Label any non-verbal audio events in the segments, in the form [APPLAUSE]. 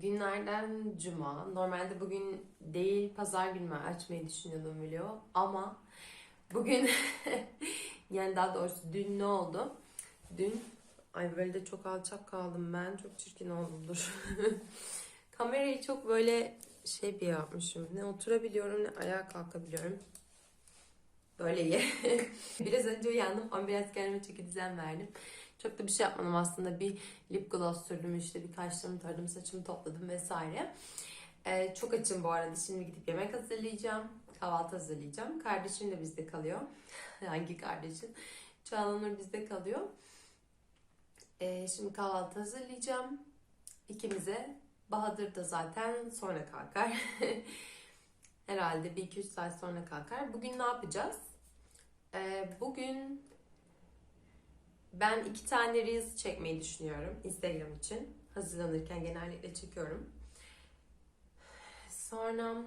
günlerden cuma. Normalde bugün değil pazar günü açmayı düşünüyordum video. Ama bugün [LAUGHS] yani daha doğrusu dün ne oldu? Dün ay böyle de çok alçak kaldım ben. Çok çirkin oldumdur. [LAUGHS] Kamerayı çok böyle şey bir yapmışım. Ne oturabiliyorum ne ayağa kalkabiliyorum. Böyle iyi. [LAUGHS] Biraz önce uyandım biraz kendime çeki düzen verdim. Çok da bir şey yapmadım aslında. Bir lip gloss sürdüm işte bir kaşlarımı taradım, saçımı topladım vesaire. Ee, çok açım bu arada. Şimdi gidip yemek hazırlayacağım. Kahvaltı hazırlayacağım. Kardeşim de bizde kalıyor. [LAUGHS] Hangi kardeşim? Çağlanur bizde kalıyor. Ee, şimdi kahvaltı hazırlayacağım. İkimize. Bahadır da zaten sonra kalkar. [LAUGHS] Herhalde bir iki üç saat sonra kalkar. Bugün ne yapacağız? Ee, bugün ben iki tane Reels çekmeyi düşünüyorum Instagram için. Hazırlanırken genellikle çekiyorum. Sonra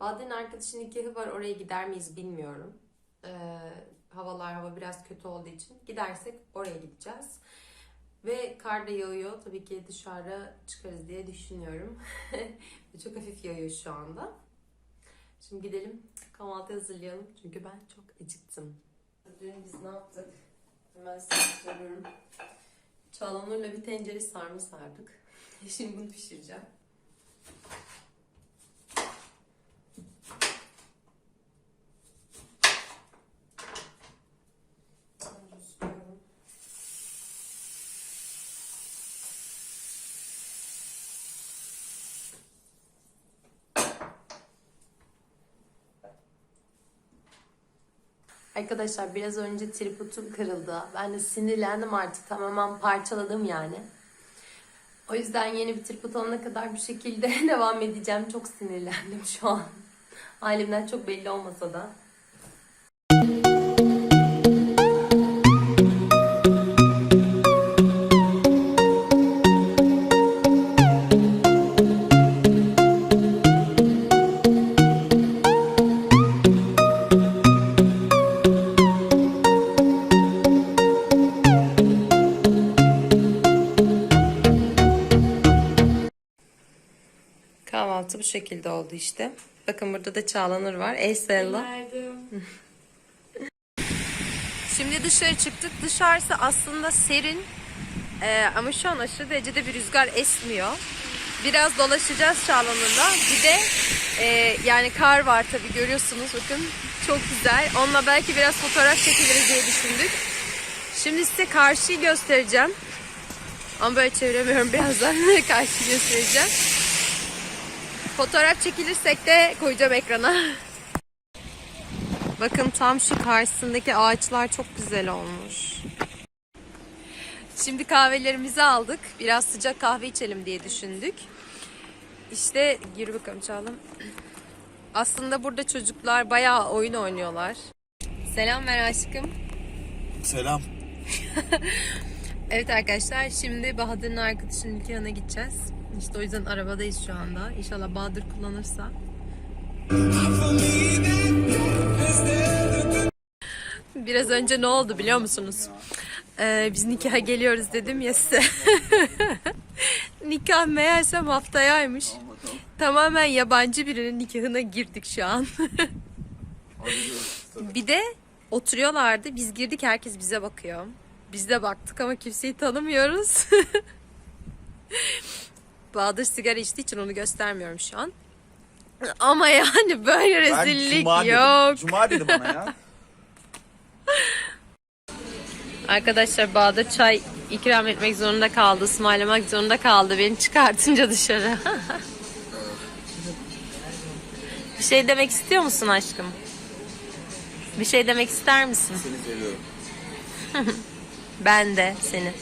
Bahadır'ın arkadaşının nikahı var. Oraya gider miyiz bilmiyorum. Ee, havalar hava biraz kötü olduğu için. Gidersek oraya gideceğiz. Ve kar da yağıyor. Tabii ki dışarı çıkarız diye düşünüyorum. [LAUGHS] Çok hafif yağıyor şu anda. Şimdi gidelim kahvaltı hazırlayalım. Çünkü ben çok acıktım. Dün biz ne yaptık? Hemen size söylüyorum. Çağlanur'la bir tencere sarma sardık. [LAUGHS] Şimdi bunu pişireceğim. Arkadaşlar biraz önce tripodum kırıldı. Ben de sinirlendim artık tamamen parçaladım yani. O yüzden yeni bir tripod alana kadar bir şekilde [LAUGHS] devam edeceğim. Çok sinirlendim şu an. Halimden çok belli olmasa da. Şekilde oldu işte. Bakın burada da Çağlanır var. Ey Sella. [LAUGHS] Şimdi dışarı çıktık. Dışarısı aslında serin. Ee, ama şu an aşırı derecede bir rüzgar esmiyor. Biraz dolaşacağız Çağlanır'la. Bir de e, yani kar var tabii görüyorsunuz bakın. Çok güzel. Onunla belki biraz fotoğraf çekiliriz diye düşündük. Şimdi size karşıyı göstereceğim. Ama böyle çeviremiyorum [LAUGHS] birazdan. karşıyı göstereceğim. Fotoğraf çekilirsek de koyacağım ekrana. Bakın tam şu karşısındaki ağaçlar çok güzel olmuş. Şimdi kahvelerimizi aldık. Biraz sıcak kahve içelim diye düşündük. İşte gir bakalım Çağlam. Aslında burada çocuklar bayağı oyun oynuyorlar. Selam ver aşkım. Selam. [LAUGHS] Evet arkadaşlar şimdi Bahadır'ın arkadaşının nikahına gideceğiz. İşte o yüzden arabadayız şu anda. İnşallah Bahadır kullanırsa. Biraz önce ne oldu biliyor musunuz? Ee, biz nikaha geliyoruz dedim ya size. [LAUGHS] Nikah meğersem haftayaymış. Tamamen yabancı birinin nikahına girdik şu an. [LAUGHS] bir de oturuyorlardı. Biz girdik herkes bize bakıyor. Biz de baktık ama kimseyi tanımıyoruz. [LAUGHS] Bahadır sigara içtiği için onu göstermiyorum şu an. Ama yani böyle Ben rezillik Cuma yok. dedim. Cuma dedi bana ya. [LAUGHS] Arkadaşlar Bahadır çay ikram etmek zorunda kaldı, ısmarlamak zorunda kaldı beni çıkartınca dışarı. [LAUGHS] Bir şey demek istiyor musun aşkım? Bir şey demek ister misin? Seni seviyorum. [LAUGHS] Ben de seni.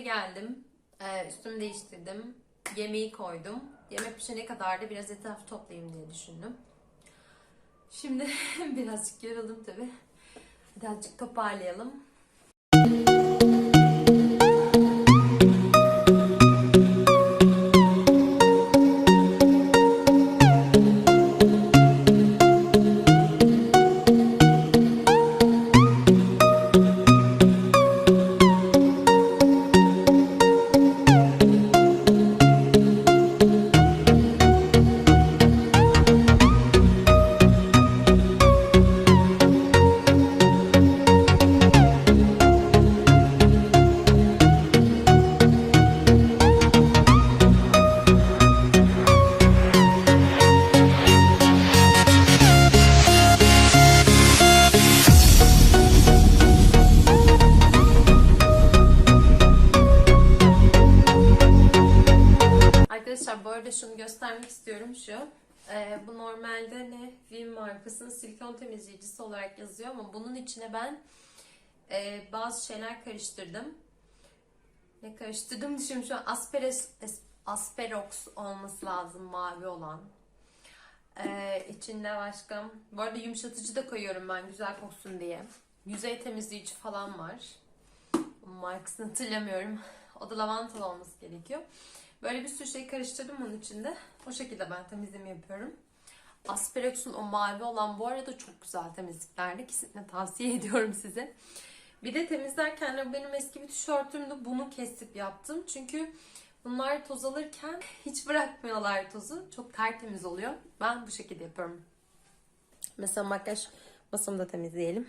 Geldim. Ee, üstümü değiştirdim. Yemeği koydum. Yemek pişene kadar da biraz etraf toplayayım diye düşündüm. Şimdi [LAUGHS] birazcık yoruldum tabi. Birazcık toparlayalım. Vim markasının silikon temizleyicisi olarak yazıyor ama bunun içine ben e, bazı şeyler karıştırdım. Ne karıştırdım düşünüyorum şu an asperes, es- asperox olması lazım mavi olan. Ee, içinde başka bu arada yumuşatıcı da koyuyorum ben güzel koksun diye. Yüzey temizleyici falan var. Markasını hatırlamıyorum. O da lavantalı olması gerekiyor. Böyle bir sürü şey karıştırdım onun içinde. O şekilde ben temizliğimi yapıyorum. Asperox'un o mavi olan bu arada çok güzel temizliklerde. Kesinlikle tavsiye [LAUGHS] ediyorum size. Bir de temizlerken benim eski bir tişörtümde bunu kesip yaptım. Çünkü bunlar toz alırken [LAUGHS] hiç bırakmıyorlar tozu. Çok tertemiz oluyor. Ben bu şekilde yapıyorum. Mesela makyaj masamı da temizleyelim.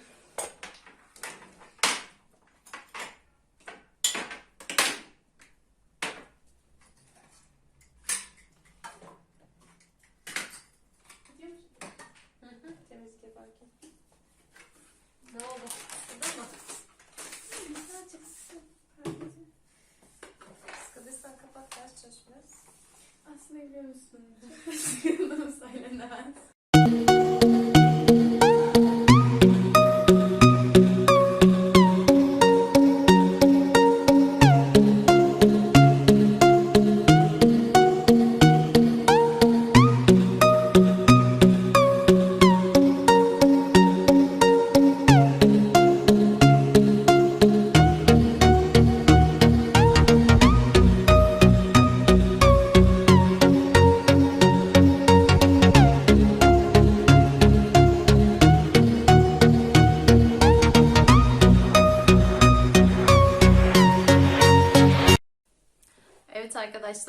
そう。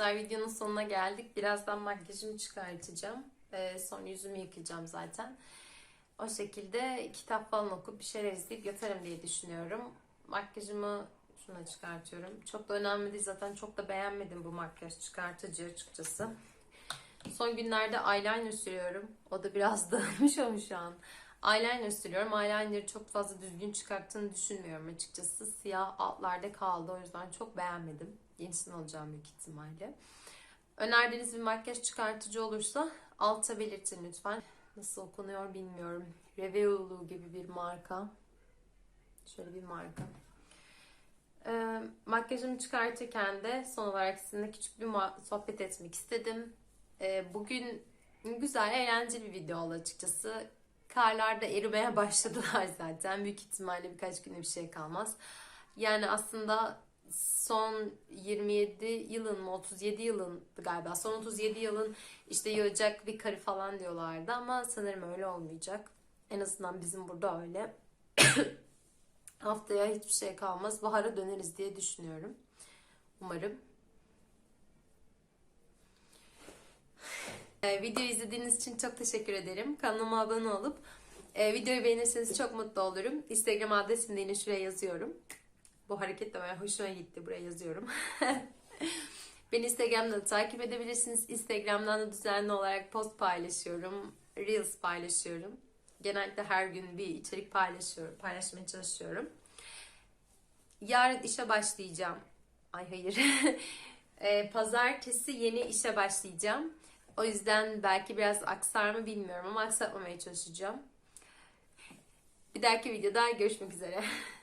Arkadaşlar videonun sonuna geldik. Birazdan makyajımı çıkartacağım. Ee, sonra yüzümü yıkayacağım zaten. O şekilde kitap falan okup bir şeyler izleyip yatarım diye düşünüyorum. Makyajımı şuna çıkartıyorum. Çok da önemli değil zaten çok da beğenmedim bu makyaj çıkartıcı açıkçası. Son günlerde eyeliner sürüyorum. O da biraz [LAUGHS] dağılmış ama şu an. Eyeliner sürüyorum. Eyeliner'ı çok fazla düzgün çıkarttığını düşünmüyorum açıkçası. Siyah altlarda kaldı. O yüzden çok beğenmedim. Yenisini alacağım büyük ihtimalle. Önerdiğiniz bir makyaj çıkartıcı olursa alta belirtin lütfen. Nasıl okunuyor bilmiyorum. Reveolu gibi bir marka. Şöyle bir marka. Ee, makyajımı çıkartırken de son olarak sizinle küçük bir sohbet etmek istedim. Ee, bugün güzel, eğlenceli bir video oldu açıkçası. Karlar da erimeye [LAUGHS] başladılar zaten. Büyük ihtimalle birkaç güne bir şey kalmaz. Yani aslında son 27 yılın mı 37 yılın galiba son 37 yılın işte yağacak bir karı falan diyorlardı ama sanırım öyle olmayacak. En azından bizim burada öyle. [COUGHS] Haftaya hiçbir şey kalmaz. Bahara döneriz diye düşünüyorum. Umarım. Ee, videoyu izlediğiniz için çok teşekkür ederim. Kanalıma abone olup e, videoyu beğenirseniz çok mutlu olurum. Instagram adresimi de yine şuraya yazıyorum. Bu hareket de bayağı hoşuma gitti. Buraya yazıyorum. [LAUGHS] Beni Instagram'da da takip edebilirsiniz. Instagram'dan da düzenli olarak post paylaşıyorum. Reels paylaşıyorum. Genellikle her gün bir içerik paylaşıyorum. Paylaşmaya çalışıyorum. Yarın işe başlayacağım. Ay hayır. [LAUGHS] Ee, Pazartesi yeni işe başlayacağım. O yüzden belki biraz aksar mı bilmiyorum ama aksatmamaya çalışacağım. Bir dahaki videoda görüşmek üzere. [LAUGHS]